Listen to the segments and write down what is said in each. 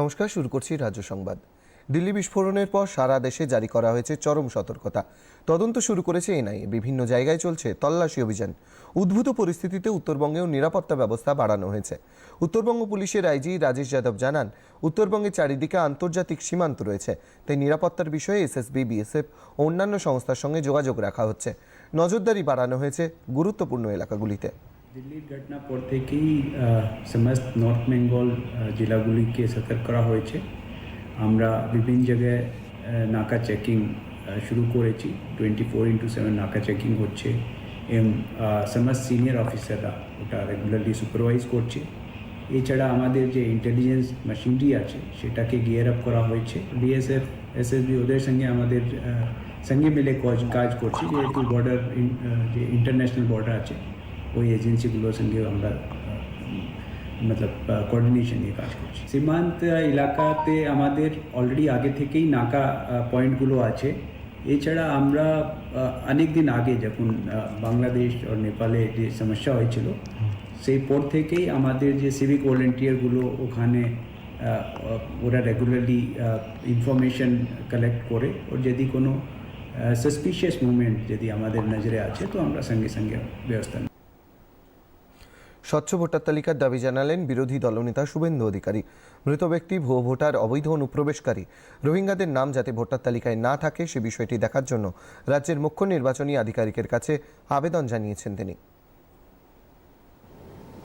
নমস্কার, শুরু করছি রাজ্য সংবাদ। দিল্লি বিস্ফোরণের পর সারা দেশে জারি করা হয়েছে চরম সতর্কতা। তদন্ত শুরু করেছে এনআইএ বিভিন্ন জায়গায় চলছে তল্লাশি অভিযান। উদ্ভূত পরিস্থিতিতে উত্তরবঙ্গেও নিরাপত্তা ব্যবস্থা বাড়ানো হয়েছে। উত্তরবঙ্গ পুলিশের আইজি রাজেশ যাদব জানান, উত্তরবঙ্গের চারিদিকে আন্তর্জাতিক সীমান্ত রয়েছে। তাই নিরাপত্তার বিষয়ে এসএসবি, বিএসএফ ও অন্যান্য সংস্থার সঙ্গে যোগাযোগ রাখা হচ্ছে। নজরদারি বাড়ানো হয়েছে গুরুত্বপূর্ণ এলাকাগুলিতে। দিল্লির ঘটনা পর থেকেই আহ, সমস্ত নর্থ বেঙ্গল আহ, জেলাগুলিকে সতর্ক করা হয়েছে আমরা বিভিন্ন জায়গায় আহ, নাকা চেকিং শুরু করেছি টোয়েন্টি ফোর ইন্টু সেভেন নাকা চেকিং হচ্ছে এবং আহ, সমস্ত সিনিয়র অফিসাররা ওটা রেগুলারলি সুপারভাইজ করছে এছাড়া আমাদের যে ইন্টেলিজেন্স মেশিনারি আছে সেটাকে গিয়ার আপ করা হয়েছে বিএসএফ এসএসবি ওদের সঙ্গে আমাদের আহ, সঙ্গে মিলে কাজ- কাজ করছি যেহেতু বর্ডার যে ইন্টারন্যাশনাল বর্ডার আছে ওই এজেন্সিগুলোর সঙ্গে আমরা মতলব কোঅর্ডিনেশন নিয়ে কাজ করছি। সীমান্ত এলাকাতে আমাদের অলরেডি আগে থেকেই নাকা পয়েন্টগুলো আছে। এছাড়া আমরা অনেক দিন আগে যখন বাংলাদেশ আর নেপালে যে সমস্যা হয়েছিল, সেই পর থেকেই আমাদের যে সিভিক ভলেন্টিয়ারগুলো ওখানে ওরা রেগুলারলি ইনফরমেশন কালেক্ট করে। ওর যদি কোনো সাসপিশিয়াস মুভমেন্ট যদি আমাদের নজরে আছে, তো আমরা সঙ্গে সঙ্গে ব্যবস্থা নিই। স্বচ্ছ ভোটার তালিকার দাবি জানালেন বিরোধী দলনেতা শুভেন্দু অধিকারী। মৃত ব্যক্তি ভুয়ো ভোটার, অবৈধ অনুপ্রবেশকারী। রোহিঙ্গাদের নাম যাতে ভোটার তালিকায় না থাকে সে বিষয়টি দেখার জন্য রাজ্যের মুখ্য নির্বাচনী আধিকারিকের কাছে আবেদন জানিয়েছেন তিনি।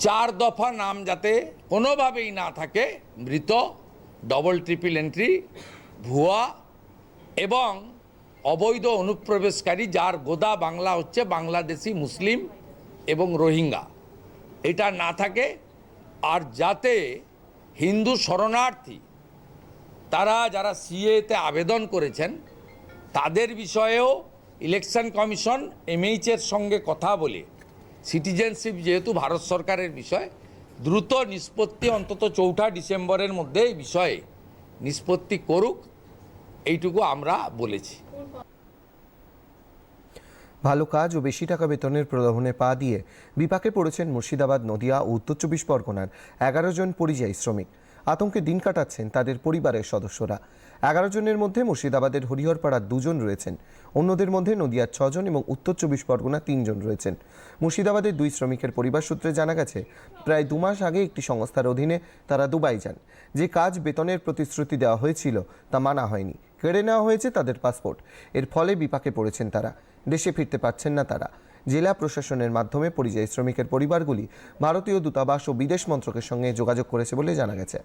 চার দফা নাম যাতে কোনোভাবেই না থাকে, মৃত ডবল ট্রিপল এন্ট্রি ভুয়া এবং অবৈধ অনুপ্রবেশকারী যার গোদা বাংলা হচ্ছে বাংলাদেশি, মুসলিম এবং রোহিঙ্গা। এটা না থাকে। আর যাতে হিন্দু শরণার্থী, তারা যারা সিএতে আবেদন করেছেন, তাদের বিষয়েও ইলেকশন কমিশন এমএইচের সঙ্গে কথা বলে সিটিজেনশিপ যেহেতু ভারত সরকারের বিষয়, দ্রুত নিষ্পত্তি, অন্তত চৌঠা ডিসেম্বরের মধ্যে এই বিষয়ে নিষ্পত্তি করুক, এইটুকু আমরা বলেছি। ভালো কাজ ও বেশি টাকা বেতনের প্রলোভনে পা দিয়ে বিপাকে পড়েছেন মুর্শিদাবাদ, নদিয়া ও উত্তর চব্বিশ পরগনার এগারো জন পরিযায়ী শ্রমিক। আতঙ্কে দিন কাটাচ্ছেন তাদের পরিবারের সদস্যরা। এগারো জনের মধ্যে মুর্শিদাবাদের হরিহরপাড়ার দুজন রয়েছেন। অন্যদের মধ্যে নদিয়ার ছজন এবং উত্তর চব্বিশ পরগনা তিনজন রয়েছেন। মুর্শিদাবাদের দুই শ্রমিকের পরিবার সূত্রে জানা গেছে, প্রায় দু মাস আগে একটি সংস্থার অধীনে তারা দুবাই যান। যে কাজ বেতনের প্রতিশ্রুতি দেওয়া হয়েছিল তা মানা হয়নি। কেড়ে নেওয়া হয়েছে তাদের পাসপোর্ট। এর ফলে বিপাকে পড়েছেন তারা। দেশে ফিরতে পারছেন না তারা। জেলা প্রশাসনের মাধ্যমে পরিযায়ী শ্রমিকের পরিবারগুলি ভারতীয় দূতাবাস ও বিদেশ মন্ত্রকের সঙ্গে যোগাযোগ করেছে বলে জানা গেছে।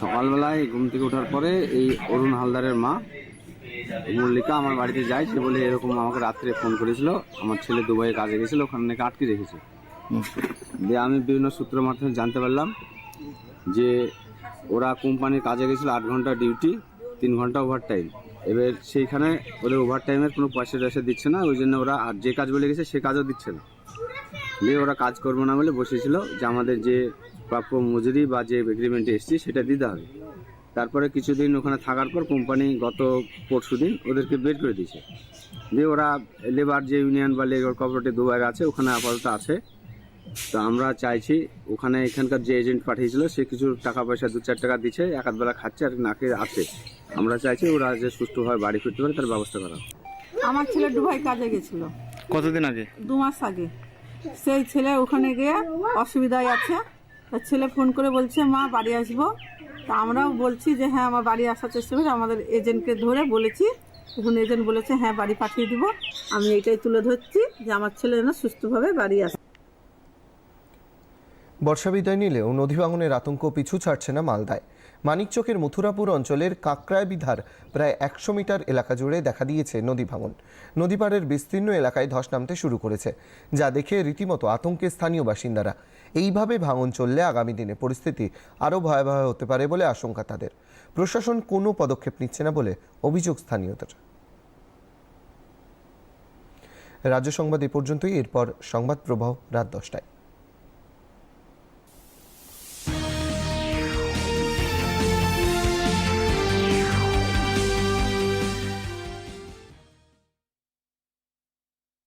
সকালবেলায় ঘুম থেকে ওঠার পরে এই অরুণ হালদারের মা মল্লিকা আমার বাড়িতে যায় সে বলে এরকম আমাকে রাত্রে ফোন করেছিল আমার ছেলে দুবাইয়ে কাজে গেছিল ওখানে নাকি আটকে রেখেছে। দিয়ে আমি বিভিন্ন সূত্রের মাধ্যমে জানতে পারলাম যে ওরা কোম্পানির কাজে গেছিল আট ঘণ্টা ডিউটি, তিন ঘণ্টা ওভার টাইম এবার সেইখানে ওদের ওভার টাইমের কোনো পয়সা টয়সা দিচ্ছে না, ওই জন্য ওরা আর যে কাজ বলে গেছে সে কাজও দিচ্ছে না। দিয়ে ওরা কাজ করব না বলে বসেছিল যে আমাদের যে প্রাপ্য মজুরি বা যে এগ্রিমেন্টে এসেছি সেটা দিতে হবে। তারপরে কিছুদিন ওখানে থাকার পর কোম্পানি গত পরশু দিন ওদেরকে বের করে দিয়েছে। দিয়ে ওরা লেবার যে ইউনিয়ন বা লেবার কোঅপারেটিভ দুবাইয়ের আছে, ওখানে আপাতত আছে। তো আমরা চাইছি ওখানে এখানকার যে এজেন্ট পাঠিয়েছিল সে কিছু টাকা পয়সা দু চার টাকা দিচ্ছে এক বেলা খাচ্ছে আর নাকে আছে আমরা চাইছি ওরা যে সুষ্ঠুভাবে বাড়ি ফিরতে পারে তার ব্যবস্থা করা আমার ছেলে দুবাই কাজে গেছিল। কতদিন আগে? দু মাস আগে। সেই ছেলে ওখানে গিয়ে অসুবিধায় আছে। তার ছেলে ফোন করে বলছে মা বাড়ি আসব। তা আমরাও বলছি যে হ্যাঁ আমার বাড়ি আসার চেষ্টা করি আমাদের এজেন্টকে ধরে বলেছি। তখন এজেন্ট বলেছে হ্যাঁ বাড়ি পাঠিয়ে দিব। আমি এটাই তুলে ধরছি যে আমার ছেলে যেন সুস্থভাবে বাড়ি আসে। বর্ষা বিদায় নিলেও নদী ভাঙনের আতঙ্ক পিছু ছাড়ছে না মালদায়। মানিকচকের মথুরাপুর অঞ্চলের কাঁকড়ায় বিধার প্রায় একশো মিটার এলাকা জুড়ে দেখা দিয়েছে নদী ভাঙন। নদীপাড়ের বিস্তীর্ণ এলাকায় ধস নামতে শুরু করেছে, যা দেখে রীতিমতো আতঙ্কে স্থানীয় বাসিন্দারা। এইভাবে ভাঙন চললে আগামী দিনে পরিস্থিতি আরও ভয়াবহ হতে পারে বলে আশঙ্কা তাদের। প্রশাসন কোনো পদক্ষেপ নিচ্ছে না বলে অভিযোগ স্থানীয়দের। রাজ্য সংবাদ এ পর্যন্তই, এরপর সংবাদ প্রবাহ রাত দশটায়।